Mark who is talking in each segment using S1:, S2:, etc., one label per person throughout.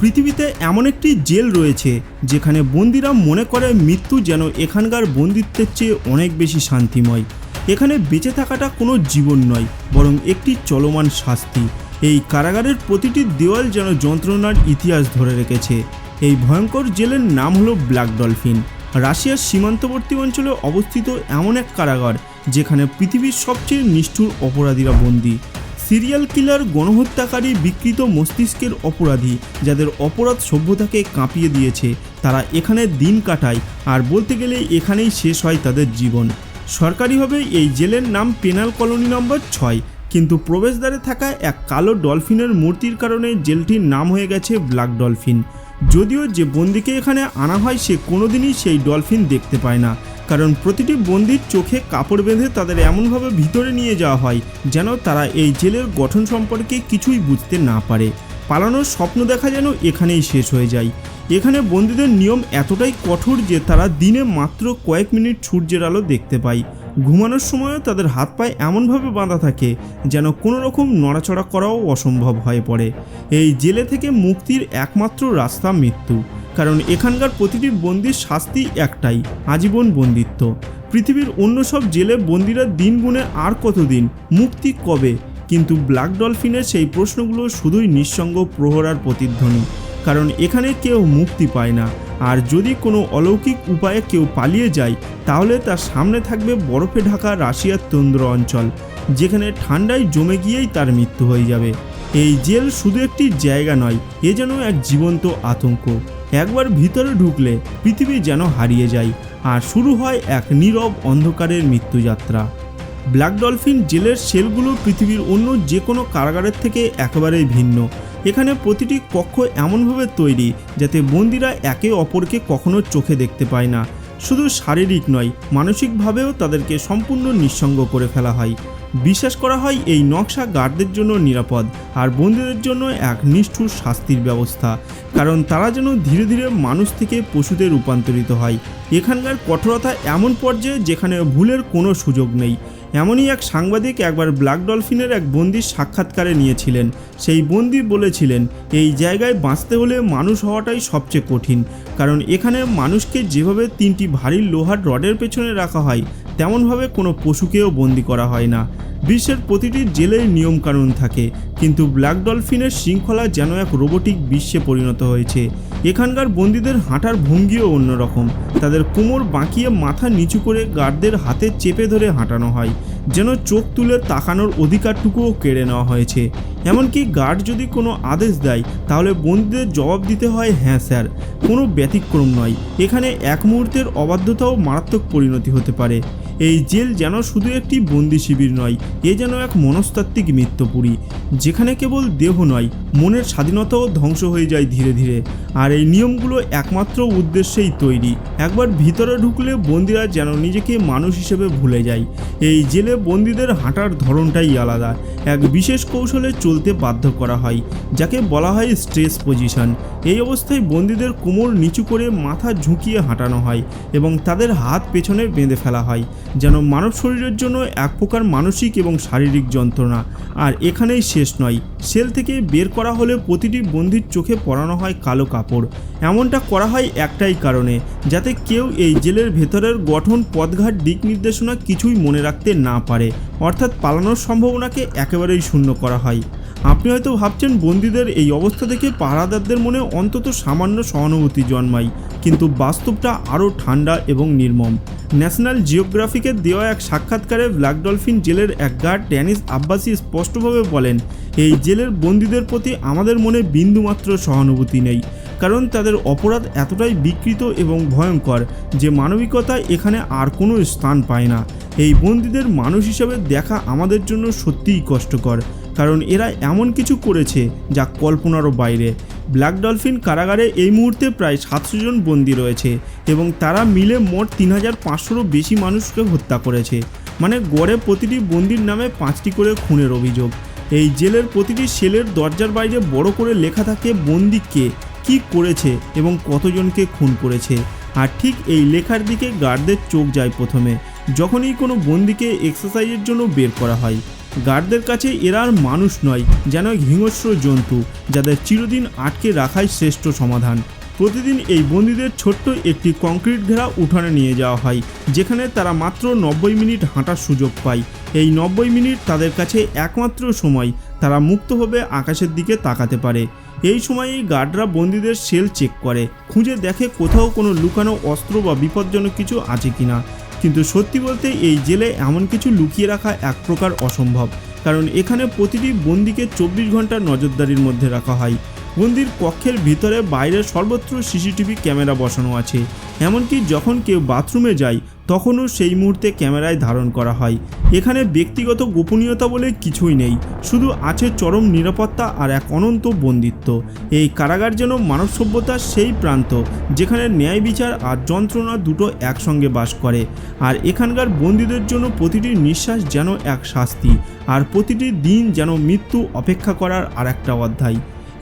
S1: পৃথিবীতে এমন একটি জেল রয়েছে, যেখানে বন্দিরা মনে করে মৃত্যু যেন এখানকার বন্দিত্বের চেয়ে অনেক বেশি শান্তিময়। এখানে বেঁচে থাকাটা কোনো জীবন নয়, বরং একটি চলমান শাস্তি। এই কারাগারের প্রতিটি দেওয়াল যেন যন্ত্রণার ইতিহাস ধরে রেখেছে। এই ভয়ঙ্কর জেলের নাম হলো ব্ল্যাক ডলফিন। রাশিয়ার সীমান্তবর্তী অঞ্চলে অবস্থিত এমন এক কারাগার, যেখানে পৃথিবীর সবচেয়ে নিষ্ঠুর অপরাধীরা বন্দী। সিরিয়াল কিলার গণহত্যাকারী বিকৃত মস্তিষ্কের অপরাধী, যাদের অপরাধ সভ্যতাকে কাঁপিয়ে দিয়েছে, তারা এখানে দিন কাটায়, আর বলতে গেলে এখানেই শেষ হয় তাদের জীবন। সরকারিভাবে এই জেলের নাম পেনাল কলোনি নম্বর ছয়, কিন্তু প্রবেশদ্বারে থাকা এক কালো ডলফিনের মূর্তির কারণে জেলটির নাম হয়ে গেছে ব্ল্যাক ডলফিন। যদিও যে বন্দিকে এখানে আনা হয়, সে কোনোদিনই সেই ডলফিন দেখতে পায় না। কারণ প্রতিটি বন্দির চোখে কাপড় বেঁধে তাদের এমনভাবে ভিতরে নিয়ে যাওয়া হয়, যেন তারা এই জেলের গঠন সম্পর্কে কিছুই বুঝতে না পারে। পালানোর স্বপ্ন দেখা যেন এখানেই শেষ হয়ে যায়। এখানে বন্দীদের নিয়ম এতটাই কঠোর যে তারা দিনে মাত্র কয়েক মিনিট সূর্যের আলো দেখতে পায়। ঘুমানোর সময়ও তাদের হাত পায়ে এমনভাবে বাঁধা থাকে যেন কোনো রকম নড়াচড়া করাও অসম্ভব হয়ে পড়ে। এই জেলে থেকে মুক্তির একমাত্র রাস্তা মৃত্যু, কারণ এখানকার প্রতিটি বন্দির শাস্তি একটাই, আজীবন বন্দিত্ব। পৃথিবীর অন্য সব জেলে বন্দিরা দিন গুণে আর কতদিন, মুক্তি কবে? কিন্তু ব্ল্যাক ডলফিনের সেই প্রশ্নগুলো শুধুই নিঃসঙ্গ প্রহরার প্রতিধ্বনি, কারণ এখানে কেউ মুক্তি পায় না। আর যদি কোনো অলৌকিক উপায়ে কেউ পালিয়ে যায়, তাহলে তার সামনে থাকবে বরফে ঢাকা রাশিয়ার তন্দ্র অঞ্চল, যেখানে ঠান্ডায় জমে গিয়েই তার মৃত্যু হয়ে যাবে। এই জেল শুধু একটি জায়গা নয়, এ যেন এক জীবন্ত আতঙ্ক। একবার ভিতরে ঢুকলে পৃথিবী যেন হারিয়ে যায়, আর শুরু হয় এক নীরব অন্ধকারের মৃত্যুযাত্রা। ব্ল্যাক ডলফিন জেলের সেলগুলো পৃথিবীর অন্য যে কোনো কারাগারের থেকে একেবারেই ভিন্ন। এখানে প্রতিটি কক্ষ এমনভাবে তৈরি যাতে বন্দিরা একে অপরকে কখনো চোখে দেখতে পায় না। শুধু শারীরিক নয়, মানসিকভাবেও তাদেরকে সম্পূর্ণ নিঃসঙ্গ করে ফেলা হয়। বিশ্বাস করা হয় এই নকশা গার্ডদের জন্য নিরাপদ আর বন্দীদের জন্য এক নিষ্ঠুর শাস্তির ব্যবস্থা। কারণ তারা যেন ধীরে ধীরে মানুষ থেকে পশুতে রূপান্তরিত হয়। এখানকার কঠোরতা এমন পর্যায়ে যেখানে ভুলের কোনো সুযোগ নেই। এমনই এক সাংবাদিক একবার ব্ল্যাক ডলফিনের এক বন্দির সাক্ষাৎকারে নিয়েছিলেন। সেই বন্দি বলেছিলেন, এই জায়গায় বাঁচতে হলে মানুষ হওয়াটাই সবচেয়ে কঠিন। কারণ এখানে মানুষকে যেভাবে তিনটি ভারী লোহার রডের পেছনে রাখা হয়, তেমনভাবে কোনো পশুকেও বন্দি করা হয় না। বিশ্বের প্রতিটি জেলের নিয়মকানুন থাকে। কিন্তু ব্ল্যাক ডলফিনের শৃঙ্খলা যেন এক রোবোটিক বিশ্বে পরিণত হয়েছে। এখানকার বন্দীদের হাঁটার ভঙ্গিও অন্যরকম। তাদের কোমর বাঁকিয়ে মাথা নিচু করে গার্ডদের হাতে চেপে ধরে হাঁটানো হয়, যেন চোখ তুলে তাকানোর অধিকারটুকুও কেড়ে নেওয়া হয়েছে। এমনকি গার্ড যদি কোনো আদেশ দেয়, তাহলে বন্দীদের জবাব দিতে হয় হ্যাঁ স্যার, কোনো ব্যতিক্রম নয়। এখানে এক মুহূর্তের অবাধ্যতাও মারাত্মক পরিণতি হতে পারে। এই জেল যেন শুধু একটি বন্দি শিবির নয়, এ যেন এক মনস্তাত্ত্বিক মৃত্যুপুরী, যেখানে কেবল দেহ নয়, মনের স্বাধীনতাও ধ্বংস হয়ে যায় ধীরে ধীরে। আর এই নিয়মগুলো একমাত্র উদ্দেশ্যেই তৈরি। একবার ভিতরে ঢুকলে বন্দিরা যেন নিজেকে মানুষ হিসেবে ভুলে যায়। এই জেলে বন্দীদের হাঁটার ধরনটাই আলাদা। এক বিশেষ কৌশলে চলতে বাধ্য করা হয়, যাকে বলা হয় স্ট্রেস পজিশন। এই অবস্থায় বন্দীদের কোমর নিচু করে মাথা ঝুঁকিয়ে হাঁটানো হয় এবং তাদের হাত পেছনে বেঁধে ফেলা হয়। যেন মানব শরীরের জন্য এক প্রকার মানসিক এবং শারীরিক যন্ত্রণা। আর এখানেই শেষ নয়, সেল থেকে বের করা হলে প্রতিটি বন্দির চোখে পরানো হয় কালো কাপড়। এমনটা করা হয় একটাই কারণে, যাতে কেউ এই জেলের ভেতরের গঠন, পথঘাট, দিক নির্দেশনা কিছুই মনে রাখতে না পারে। অর্থাৎ পালানোর সম্ভাবনাকে একেবারেই শূন্য করা হয়। আপনি হয়তো ভাবছেন বন্দীদের এই অবস্থা দেখে পাহারাদারদের মনে অন্তত সামান্য সহানুভূতি জন্মায়, কিন্তু বাস্তবটা আরও ঠান্ডা এবং নির্মম। ন্যাশনাল জিওগ্রাফিকে দেওয়া এক সাক্ষাৎকারে ব্ল্যাক ডলফিন জেলের এক গার্ড ড্যানিস আব্বাসি স্পষ্টভাবে বলেন, এই জেলের বন্দীদের প্রতি আমাদের মনে বিন্দুমাত্র সহানুভূতি নেই, কারণ তাদের অপরাধ এতটাই বিকৃত এবং ভয়ঙ্কর যে মানবিকতা এখানে আর কোনো স্থান পায় না। এই বন্দীদের মানুষ হিসাবে দেখা আমাদের জন্য সত্যিই কষ্টকর। কারণ এরা এমন কিছু করেছে যা কল্পনারও বাইরে। ব্ল্যাক ডলফিন কারাগারে এই মুহূর্তে প্রায় সাতশো জন বন্দী রয়েছে এবং তারা মিলে মোট তিন হাজার পাঁচশোরও বেশি মানুষকে হত্যা করেছে। মানে গড়ে প্রতিটি বন্দির নামে পাঁচটি করে খুনের অভিযোগ। এই জেলের প্রতিটি সেলের দরজার বাইরে বড় করে লেখা থাকে বন্দি কে, কী করেছে এবং কতজনকে খুন করেছে। আর ঠিক এই লেখার দিকে গার্ডদের চোখ যায় প্রথমে। যখনই কোনো বন্দিকে এক্সারসাইজের জন্য বের করা হয় গার্ডদের কাছে এরা আর মানুষ নয়, যেন এক হিংস্র জন্তু, যাদের চিরদিন আটকে রাখাই শ্রেষ্ঠ সমাধান। প্রতিদিন এই বন্দীদের ছোট্ট একটি কংক্রিট ঘেরা উঠানে নিয়ে যাওয়া হয়, যেখানে তারা মাত্র নব্বই মিনিট হাঁটার সুযোগ পায়। এই নব্বই মিনিট তাদের কাছে একমাত্র সময়, তারা মুক্তভাবে আকাশের দিকে তাকাতে পারে। এই সময়েই গার্ডরা বন্দীদের সেল চেক করে, খুঁজে দেখে কোথাও কোনো লুকানো অস্ত্র বা বিপজ্জনক কিছু আছে কিনা। কিন্তু সত্যি বলতে এই জেলে এমন কিছু লুকিয়ে রাখা এক প্রকার অসম্ভব। কারণ এখানে প্রতিটি বন্দিকে চব্বিশ ঘণ্টা নজরদারির মধ্যে রাখা হয়। বন্দির কক্ষের ভিতরে বাইরে সর্বত্র সিসিটিভি ক্যামেরা বসানো আছে। এমনকি যখন কেউ বাথরুমে যায় তখনও সেই মুহূর্তে ক্যামেরায় ধারণ করা হয়। এখানে ব্যক্তিগত গোপনীয়তা বলে কিছুই নেই। শুধু আছে চরম নিরাপত্তা আর এক অনন্ত বন্দিত্ব। এই কারাগার যেন মানব সভ্যতার সেই প্রান্ত, যেখানে ন্যায় বিচার আর যন্ত্রণা দুটো একসঙ্গে বাস করে। আর এখানকার বন্দীদের জন্য প্রতিটি নিঃশ্বাস যেন এক শাস্তি, আর প্রতিটি দিন যেন মৃত্যু অপেক্ষা করার আর একটা অধ্যায়।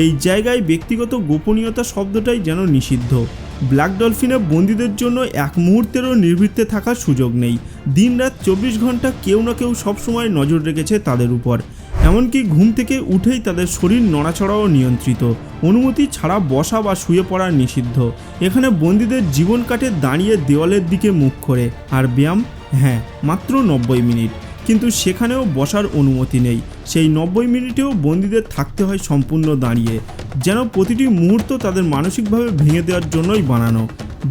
S1: এই জায়গায় ব্যক্তিগত গোপনীয়তা শব্দটাই যেন নিষিদ্ধ। ব্ল্যাক ডলফিনে বন্দীদের জন্য এক মুহূর্তেরও নির্বৃত্তে থাকার সুযোগ নেই। দিনরাত চব্বিশ ঘণ্টা কেউ না কেউ সবসময় নজর রেখেছে তাদের উপর। এমনকি ঘুম থেকে উঠেই তাদের শরীর নড়াচড়াও নিয়ন্ত্রিত। অনুমতি ছাড়া বসা বা শুয়ে পড়া নিষিদ্ধ। এখানে বন্দীদের জীবন কাটে দাঁড়িয়ে দেওয়ালের দিকে মুখ করে। আর ব্যায়াম? হ্যাঁ মাত্র নব্বই মিনিট। কিন্তু সেখানেও বসার অনুমতি নেই। সেই নব্বই মিনিটেও বন্দীদের থাকতে হয় সম্পূর্ণ দাঁড়িয়ে, যেন প্রতিটি মুহূর্ত তাদের মানসিকভাবে ভেঙে দেওয়ার জন্যই বানানো।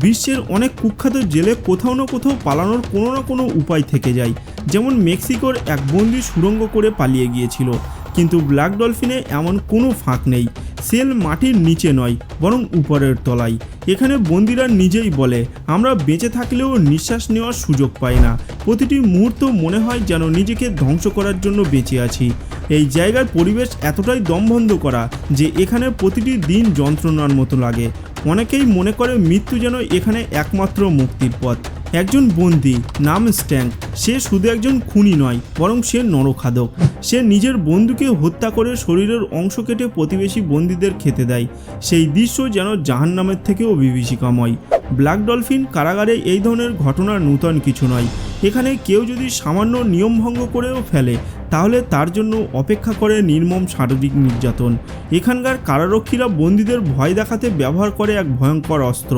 S1: বিশ্বের অনেক কুখ্যাত জেলে কোথাও না কোথাও পালানোর কোনো না কোনো উপায় থেকে যায়। যেমন মেক্সিকোর এক বন্দি সুরঙ্গ করে পালিয়ে গিয়েছিল। কিন্তু ব্ল্যাক ডলফিনে এমন কোনো ফাঁক নেই। সেল মাটির নিচে নয়, বরং উপরের তলায়। এখানে বন্দিরা নিজেই বলে, আমরা বেঁচে থাকলেও নিঃশ্বাস নেওয়ার সুযোগ পাই না। প্রতিটি মুহূর্ত মনে হয় যেন নিজেকে ধ্বংস করার জন্য বেঁচে আছি। এই জায়গার পরিবেশ এতটাই দমবন্ধ করা যে এখানে প্রতিটি দিন যন্ত্রণার মতো লাগে। অনেকেই মনে করে মৃত্যু যেন এখানে একমাত্র মুক্তির পথ। একজন বন্দি, নাম স্ট্যান সে শুধু একজন খুনি নয়, বরং সে নরখাদক। সে নিজের বন্ধুকে হত্যা করে শরীরের অংশ কেটে প্রতিবেশী বন্দীদের খেতে দেয়। সেই দৃশ্য যেন জাহান্নামের থেকেও বিভীষিকাময় ব্ল্যাক ডলফিন কারাগারে এই ধরনের ঘটনা নূতন কিছু নয়। এখানে কেউ যদি সামান্য নিয়মভঙ্গ করেও ফেলে তাহলে তার জন্য অপেক্ষা করে নির্মম শারীরিক নির্যাতন। এখানকার কারারক্ষীরা বন্দীদের ভয় দেখাতে ব্যবহার করে এক ভয়ঙ্কর অস্ত্র।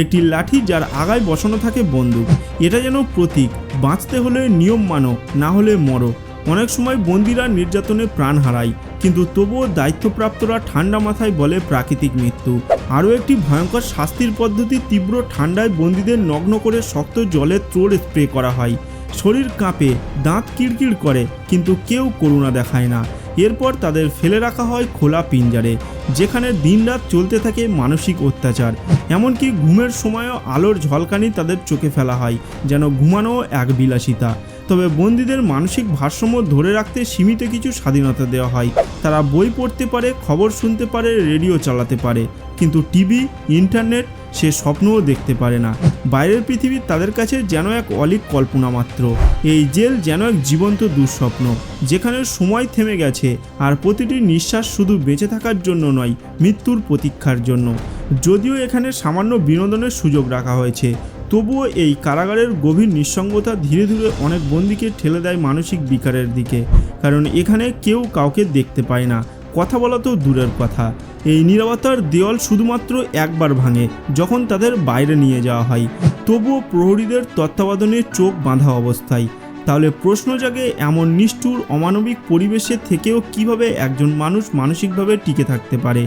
S1: একটি লাঠি যার আগায় বসানো থাকে বন্দুক। এটা যেন প্রতীক। বাঁচতে হলে নিয়ম মানো, না হলে মরো। অনেক সময় বন্দিরা নির্যাতনে প্রাণ হারায়, কিন্তু তবুও দায়িত্বপ্রাপ্তরা ঠান্ডা মাথায় বলে প্রাকৃতিক মৃত্যু। আরও একটি ভয়ঙ্কর শাস্তির পদ্ধতি তীব্র ঠান্ডায় বন্দীদের নগ্ন করে শক্ত জলের ত্রোড় স্প্রে করা হয়। শরীর কাঁপে, দাঁত কিড়কিড় করে, কিন্তু কেউ করুণা দেখায় না। এরপর তাদের ফেলে রাখা হয় খোলা পিঞ্জারে, যেখানে দিনরাত চলতে থাকে মানসিক অত্যাচার। এমনকি ঘুমের সময়ও আলোর ঝলকানি তাদের চোখে ফেলা হয়, যেন ঘুমানো এক বিলাসিতা। তবে বন্দীদের মানসিক ভারসাম্য ধরে রাখতে সীমিত কিছু স্বাধীনতা দেওয়া হয়। তারা বই পড়তে পারে, খবর শুনতে পারে, রেডিও চালাতে পারে। কিন্তু টিভি, ইন্টারনেট সে স্বপ্নও দেখতে পারে না। বাইরের পৃথিবী তাদের কাছে যেন এক অলিক কল্পনা মাত্র। এই জেল যেন এক জীবন্ত দুঃস্বপ্ন, যেখানে সময় থেমে গেছে আর প্রতিটি নিঃশ্বাস শুধু বেঁচে থাকার জন্য নয়, মৃত্যুর প্রতীক্ষার জন্য। যদিও এখানে সামান্য বিনোদনের সুযোগ রাখা হয়েছে, তবুও এই কারাগারের গভীর নিঃসঙ্গতা ধীরে ধীরে অনেক বন্দীকে ঠেলে দেয় মানসিক বিকারের দিকে, কারণ এখানে কেউ কাউকে দেখতে পায় না। কথা বলা তো দূরের কথা। এই নিরাপত্তার দেওয়াল শুধুমাত্র একবার ভাঙে, যখন তাদের বাইরে নিয়ে যাওয়া হয়। তবুও প্রহরীদের তত্ত্বাবধানে চোখ বাঁধা অবস্থায়। তাহলে প্রশ্ন জাগে এমন নিষ্ঠুর, অমানবিক পরিবেশে থেকেও কীভাবে একজন মানুষ মানসিকভাবে টিকে থাকতে পারে?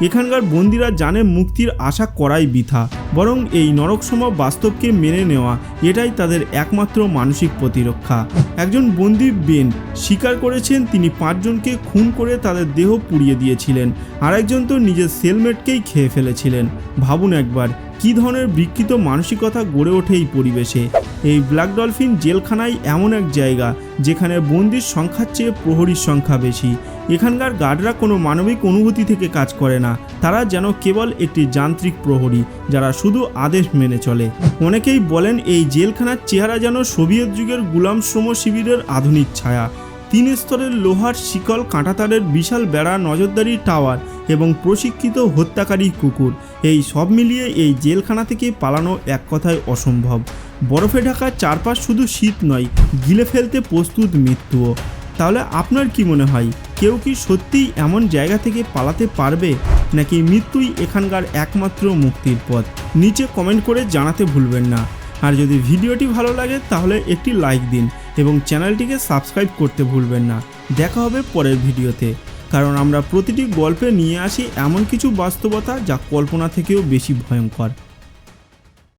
S1: এখানকার বন্দিরা জানে মুক্তির আশা করাই বৃথা, বরং এই নরকসম বাস্তবকে মেনে নেওয়া, এটাই তাদের একমাত্র মানসিক প্রতিরক্ষা। একজন বন্দি বেন স্বীকার করেছেন তিনি পাঁচজনকে খুন করে তাদের দেহ পুড়িয়ে দিয়েছিলেন আর একজন তো নিজের সেলমেটকেই খেয়ে ফেলেছিলেন। ভাবুন একবার, কী ধরনের বিকৃত মানসিকতা গড়ে ওঠে এই পরিবেশে? এই ব্ল্যাক ডলফিন জেলখানায় এমন এক জায়গা যেখানে বন্দির সংখ্যার চেয়ে প্রহরীর সংখ্যা বেশি। এখানকার গার্ডরা কোনো মানবিক অনুভূতি থেকে কাজ করে না। তারা যেন কেবল একটি যান্ত্রিক প্রহরী, যারা শুধু আদেশ মেনে চলে। অনেকেই বলেন এই জেলখানার চেহারা যেন সোভিয়েত যুগের গুলাম শ্রম শিবিরের আধুনিক ছায়া। তিন স্তরের লোহার শিকল, কাঁটাতারের বিশাল বেড়া, নজরদারি টাওয়ার এবং প্রশিক্ষিত হত্যাকারী কুকুর। এই সব মিলিয়ে এই জেলখানা থেকে পালানো এক কথায় অসম্ভব। বরফে ঢাকা চারপাশ শুধু শীত নয়, গিলে ফেলতে প্রস্তুত মৃত্যুও। তাহলে আপনার কি মনে হয়, কেউ কি সত্যিই এমন জায়গা থেকে পালাতে পারবে, নাকি মৃত্যুই এখানকার একমাত্র মুক্তির পথ? নিচে কমেন্ট করে জানাতে ভুলবেন না। আর যদি ভিডিওটি ভালো লাগে, তাহলে একটি লাইক দিন এবং চ্যানেলটিকে সাবস্ক্রাইব করতে ভুলবেন না। দেখা হবে পরের ভিডিওতে। কারণ আমরা প্রতিটি গল্পে নিয়ে আসি এমন কিছু বাস্তবতা যা কল্পনা থেকেও বেশি ভয়ঙ্কর।